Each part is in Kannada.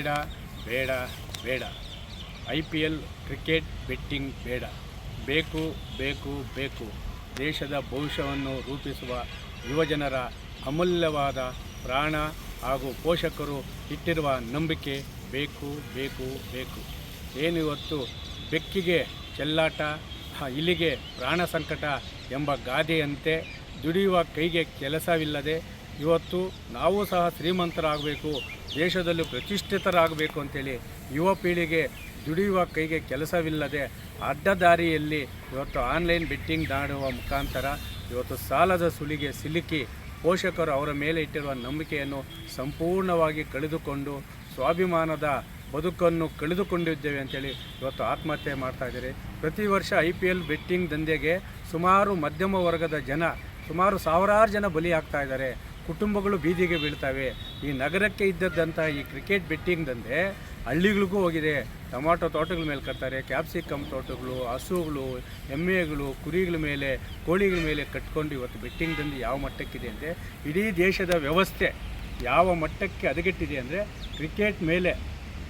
ಬೇಡ ಬೇಡ ಬೇಡ. I P L cricket betting ಬೇಡ. ಬೇಕು ಬೇಕು ಬೇಕು. ದೇಶದ ಭವಿಷ್ಯವನ್ನು ರೂಪಿಸುವ ಯುವಜನರ ಅಮೂಲ್ಯವಾದ ಪ್ರಾಣ ಹಾಗೂ ಪೋಷಕರು ಇಟ್ಟಿರುವ ನಂಬಿಕೆ ಬೇಕು ಬೇಕು ಬೇಕು. ಏನು ಇವತ್ತು ಬೆಕ್ಕಿಗೆ ಚೆಲ್ಲಾಟ ಇಲ್ಲಿಗೆ ಪ್ರಾಣ ಸಂಕಟ ಎಂಬ ಗಾದೆಯಂತೆ ದುಡಿಯುವ ಕೈಗೆ ಕೆಲಸವಿಲ್ಲದೆ ಇವತ್ತು ನಾವು ಸಹ ಶ್ರೀಮಂತರಾಗಬೇಕು, ದೇಶದಲ್ಲಿ ಪ್ರತಿಷ್ಠಿತರಾಗಬೇಕು ಅಂತೇಳಿ ಯುವ ಪೀಳಿಗೆ ದುಡಿಯುವ ಕೈಗೆ ಕೆಲಸವಿಲ್ಲದೆ ಅಡ್ಡದಾರಿಯಲ್ಲಿ ಇವತ್ತು ಆನ್ಲೈನ್ ಬೆಟ್ಟಿಂಗ್ ಮಾಡುವ ಮುಖಾಂತರ ಇವತ್ತು ಸಾಲದ ಸುಳಿಗೆ ಸಿಲುಕಿ ಪೋಷಕರು ಅವರ ಮೇಲೆ ಇಟ್ಟಿರುವ ನಂಬಿಕೆಯನ್ನು ಸಂಪೂರ್ಣವಾಗಿ ಕಳೆದುಕೊಂಡು ಸ್ವಾಭಿಮಾನದ ಬದುಕನ್ನು ಕಳೆದುಕೊಂಡಿದ್ದೇವೆ ಅಂತೇಳಿ ಇವತ್ತು ಆತ್ಮಹತ್ಯೆ ಮಾಡ್ತಾ ಇದ್ದಾರೆ. ಪ್ರತಿ ವರ್ಷ ಐ ಪಿ ಎಲ್ ಬೆಟ್ಟಿಂಗ್ ದಂಧೆಗೆ ಸುಮಾರು ಮಧ್ಯಮ ವರ್ಗದ ಜನ, ಸುಮಾರು ಸಾವಿರಾರು ಜನ ಬಲಿಯಾಗ್ತಾ ಇದ್ದಾರೆ. ಕುಟುಂಬಗಳು ಬೀದಿಗೆ ಬೀಳ್ತವೆ. ಈ ನಗರಕ್ಕೆ ಇದ್ದದ್ದಂಥ ಈ ಕ್ರಿಕೆಟ್ ಬೆಟ್ಟಿಂಗ್ ದಂಧೆ ಹಳ್ಳಿಗಳಿಗೂ ಹೋಗಿದೆ. ಟೊಮಾಟೊ ತೋಟಗಳ ಮೇಲೆ ಕಟ್ತಾರೆ. ಕ್ಯಾಪ್ಸಿಕಮ್ ತೋಟಗಳು, ಹಸುಗಳು, ಎಮ್ಮೆಗಳು, ಕುರಿಗಳ ಮೇಲೆ, ಕೋಳಿಗಳ ಮೇಲೆ ಕಟ್ಕೊಂಡು ಇವತ್ತು ಬೆಟ್ಟಿಂಗ್ ದಂಧೆ ಯಾವ ಮಟ್ಟಕ್ಕಿದೆ ಅಂದರೆ ಇಡೀ ದೇಶದ ವ್ಯವಸ್ಥೆ ಯಾವ ಮಟ್ಟಕ್ಕೆ ಹದಗೆಟ್ಟಿದೆ ಅಂದರೆ ಕ್ರಿಕೆಟ್ ಮೇಲೆ.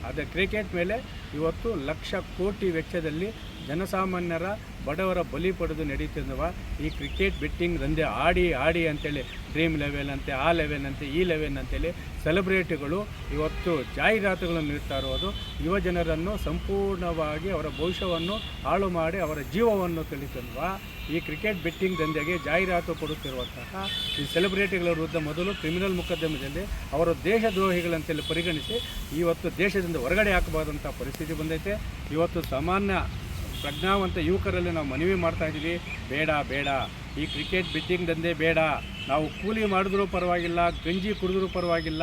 ಅದ ಕ್ರಿಕೆಟ್ ಮೇಲೆ ಇವತ್ತು ಲಕ್ಷ ಕೋಟಿ ವೆಚ್ಚದಲ್ಲಿ ಜನಸಾಮಾನ್ಯರ ಬಡವರ ಬಲಿ ಪಡೆದು ನಡೀತಿರುವ ಈ ಕ್ರಿಕೆಟ್ ಬೆಟ್ಟಿಂಗ್ ದಂಧೆ ಆಡಿ ಆಡಿ ಅಂತೇಳಿ, ಡ್ರೀಮ್ ಲೆವೆಲ್ ಅಂತೆ, ಆ ಲೆವೆಲ್ ಅಂತೆ, ಈ ಲೆವೆಲ್ ಅಂತೇಳಿ ಸೆಲೆಬ್ರಿಟಿಗಳು ಇವತ್ತು ಜಾಹೀರಾತುಗಳನ್ನು ನೀಡ್ತಾ ಇರೋದು ಯುವ ಜನರನ್ನು ಸಂಪೂರ್ಣವಾಗಿ ಅವರ ಭವಿಷ್ಯವನ್ನು ಹಾಳು ಮಾಡಿ ಅವರ ಜೀವವನ್ನು ತಿಳಿಸಿರುವ ಈ ಕ್ರಿಕೆಟ್ ಬೆಟ್ಟಿಂಗ್ ದಂಧೆಗೆ ಜಾಹೀರಾತು ಕೊಡುತ್ತಿರುವಂತಹ ಈ ಸೆಲೆಬ್ರಿಟಿಗಳ ವಿರುದ್ಧ ಮೊದಲು ಕ್ರಿಮಿನಲ್ ಮೊಕದ್ದಮೆಯಲ್ಲಿ ಅವರು ದೇಶದ್ರೋಹಿಗಳಂತೇಳಿ ಪರಿಗಣಿಸಿ ಇವತ್ತು ದೇಶದಿಂದ ಹೊರಗಡೆ ಹಾಕಬಾರ್ದಂಥ ಪರಿಸ್ಥಿತಿ ಬಂದೈತೆ. ಇವತ್ತು ಸಾಮಾನ್ಯ ಪ್ರಜ್ಞಾವಂತ ಯುವಕರಲ್ಲಿ ನಾವು ಮನವಿ ಮಾಡ್ತಾ ಇದ್ದೀವಿ. ಬೇಡ ಬೇಡ. ಈ ಕ್ರಿಕೆಟ್ ಬಿಟ್ಟಿಂಗ್ ದಂಧೆ ಬೇಡ. ನಾವು ಕೂಲಿ ಮಾಡಿದ್ರೂ ಪರವಾಗಿಲ್ಲ, ಗಂಜಿ ಕುಡಿದ್ರೂ ಪರವಾಗಿಲ್ಲ,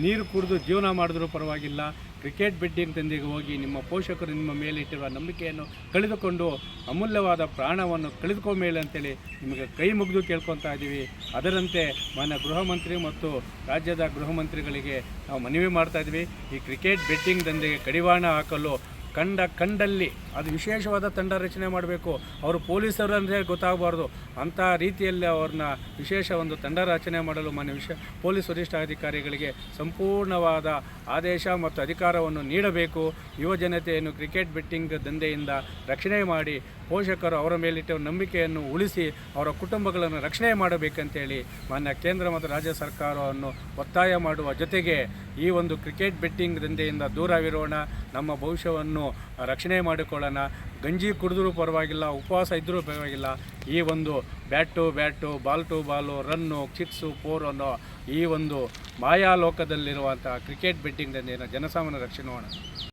ನೀರು ಕುಡಿದು ಜೀವನ ಮಾಡಿದ್ರೂ ಪರವಾಗಿಲ್ಲ. ಕ್ರಿಕೆಟ್ ಬೆಟ್ಟಿಂಗ್ ತಂದಿಗೆ ಹೋಗಿ ನಿಮ್ಮ ಪೋಷಕರು ನಿಮ್ಮ ಮೇಲೆ ಇಟ್ಟಿರುವ ನಂಬಿಕೆಯನ್ನು ಕಳೆದುಕೊಂಡು ಅಮೂಲ್ಯವಾದ ಪ್ರಾಣವನ್ನು ಕಳೆದುಕೋ ಮೇಲೆ ಅಂತೇಳಿ ನಿಮಗೆ ಕೈ ಮುಗಿದು ಕೇಳ್ಕೊತಾ ಇದ್ದೀವಿ. ಅದರಂತೆ ಮಾನ್ಯ ಗೃಹ ಮಂತ್ರಿ ಮತ್ತು ರಾಜ್ಯದ ಗೃಹ ಮಂತ್ರಿಗಳಿಗೆ ನಾವು ಮನವಿ ಮಾಡ್ತಾ ಇದ್ವಿ ಈ ಕ್ರಿಕೆಟ್ ಬೆಟ್ಟಿಂಗ್ ದಂಧೆಗೆ ಕಡಿವಾಣ ಹಾಕಲು ಕಂಡ ಕಂಡಲ್ಲಿ ಅದು ವಿಶೇಷವಾದ ತಂಡ ರಚನೆ ಮಾಡಬೇಕು. ಅವರು ಪೊಲೀಸರು ಅಂದರೆ ಗೊತ್ತಾಗಬಾರ್ದು. ಅಂಥ ರೀತಿಯಲ್ಲಿ ಅವ್ರನ್ನ ವಿಶೇಷ ಒಂದು ತಂಡ ರಚನೆ ಮಾಡಲು ಮಾನ್ಯ ವಿಷಯ ಪೊಲೀಸ್ ವರಿಷ್ಠಾಧಿಕಾರಿಗಳಿಗೆ ಸಂಪೂರ್ಣವಾದ ಆದೇಶ ಮತ್ತು ಅಧಿಕಾರವನ್ನು ನೀಡಬೇಕು. ಯುವ ಜನತೆಯನ್ನು ಕ್ರಿಕೆಟ್ ಬೆಟ್ಟಿಂಗ್ ದಂಧೆಯಿಂದ ರಕ್ಷಣೆ ಮಾಡಿ, ಪೋಷಕರು ಅವರ ಮೇಲಿಟ್ಟ ನಂಬಿಕೆಯನ್ನು ಉಳಿಸಿ, ಅವರ ಕುಟುಂಬಗಳನ್ನು ರಕ್ಷಣೆ ಮಾಡಬೇಕಂತೇಳಿ ಮಾನ್ಯ ಕೇಂದ್ರ ಮತ್ತು ರಾಜ್ಯ ಸರ್ಕಾರವನ್ನು ಒತ್ತಾಯ ಮಾಡುವ ಜೊತೆಗೆ ಈ ಒಂದು ಕ್ರಿಕೆಟ್ ಬೆಟ್ಟಿಂಗ್ ದಂಧೆಯಿಂದ ದೂರವಿರೋಣ. ನಮ್ಮ ಭವಿಷ್ಯವನ್ನು ರಕ್ಷಣೆ ಮಾಡಿಕೊಳ್ಳೋಣ. ಗಂಜಿ ಕುಡಿದ್ರೂ ಪರವಾಗಿಲ್ಲ, ಉಪವಾಸ ಇದ್ದರೂ ಪರವಾಗಿಲ್ಲ. ಈ ಒಂದು bat to bat ball to ball, run six four ಅನ್ನೋ ಈ ಒಂದು ಮಾಯಾಲೋಕದಲ್ಲಿರುವಂಥ ಕ್ರಿಕೆಟ್ ಬೆಟ್ಟಿಂಗ್ ದಂಧೆಯನ್ನು ಜನಸಾಮಾನ್ಯ ರಕ್ಷಣೆ ಮಾಡೋಣ.